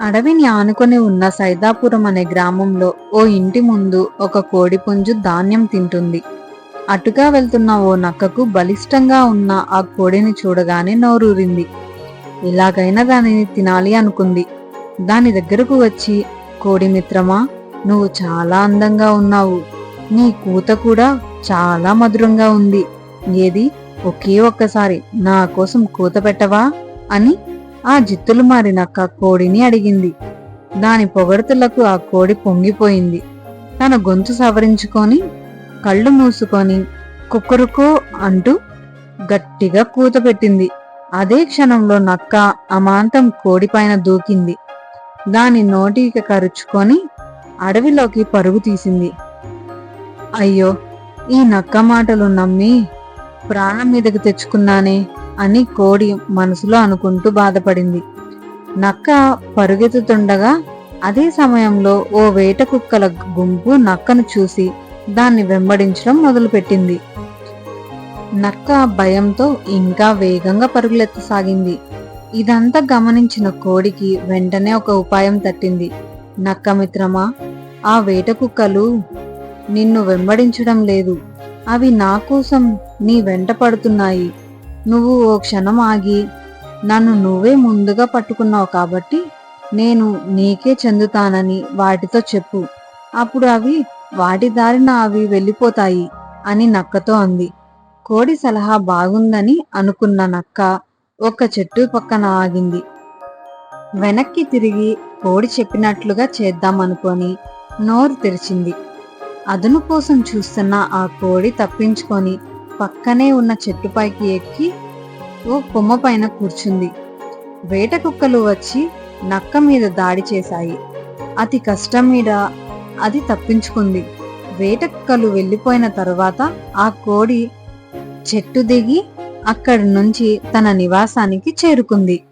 అడవిని ఆనుకొని ఉన్న సైదాపురం అనే గ్రామంలో ఓ ఇంటి ముందు ఒక కోడిపుంజు ధాన్యం తింటుంది. అటుగా వెళ్తున్న ఓ నక్కకు బలిష్టంగా ఉన్న ఆ కోడిని చూడగానే నోరూరింది. ఎలాగైనా దానిని తినాలి అనుకుంది. దాని దగ్గరకు వచ్చి కోడి మిత్రమా నువ్వు చాలా అందంగా ఉన్నావు. నీ కూత కూడా చాలా మధురంగా ఉంది. ఏది? ఒకే ఒక్కసారి నా కోసం కూత పెట్టవా? అని ఆ జిత్తులు మారినక్క కోడిని అడిగింది. దాని పొగడతలకు ఆ కోడి పొంగిపోయింది. తన గొంతు సవరించుకొని కళ్ళు మూసుకొని కుక్కరుకో అంటూ గట్టిగా కూత పెట్టింది. అదే క్షణంలో నక్క అమాంతం కోడిపైన దూకింది. దాని నోటికి కరుచుకొని అడవిలోకి పరుగు తీసింది. అయ్యో ఈ నక్క మాటలు నమ్మి ప్రాణం మీదకి తెచ్చుకున్నానే. అని కోడి మనసులో అనుకుంటూ బాధపడింది. నక్క పరుగెత్తుతుండగా అదే సమయంలో ఓ వేట కుక్కల గుంపు నక్కను చూసి దాన్ని వెంబడించడం మొదలుపెట్టింది. నక్క భయంతో ఇంకా వేగంగా పరుగులెత్తసాగింది. ఇదంతా గమనించిన కోడికి వెంటనే ఒక ఉపాయం తట్టింది. నక్క మిత్రమా ఆ వేట కుక్కలు నిన్ను వెంబడించడం లేదు. అవి నా కోసం నీ వెంట పడుతున్నాయి. నువ్వు ఓ క్షణం ఆగి నన్ను నువ్వే ముందుగా పట్టుకున్నావు కాబట్టి నేను నీకే చెందుతానని వాటితో చెప్పు. అప్పుడు అవి వాటి దారిన అవి వెళ్ళిపోతాయి అని నక్కతో అంది. కోడి సలహా బాగుందని అనుకున్న నక్క ఒక చెట్టు పక్కన ఆగింది. వెనక్కి తిరిగి కోడి చెప్పినట్లుగా చేద్దామనుకొని నోరు తెరిచింది. అదును కోసం చూస్తున్న ఆ కోడి తప్పించుకొని పక్కనే ఉన్న చెట్టుపైకి ఎక్కి ఓ కొమ్మ పైన కూర్చుంది. వేట కుక్కలు వచ్చి నక్క మీద దాడి చేశాయి. అతి కష్టం మీద అది తప్పించుకుంది. వేట కుక్కలు వెళ్ళిపోయిన తర్వాత ఆ కోడి చెట్టు దిగి అక్కడి నుంచి తన నివాసానికి చేరుకుంది.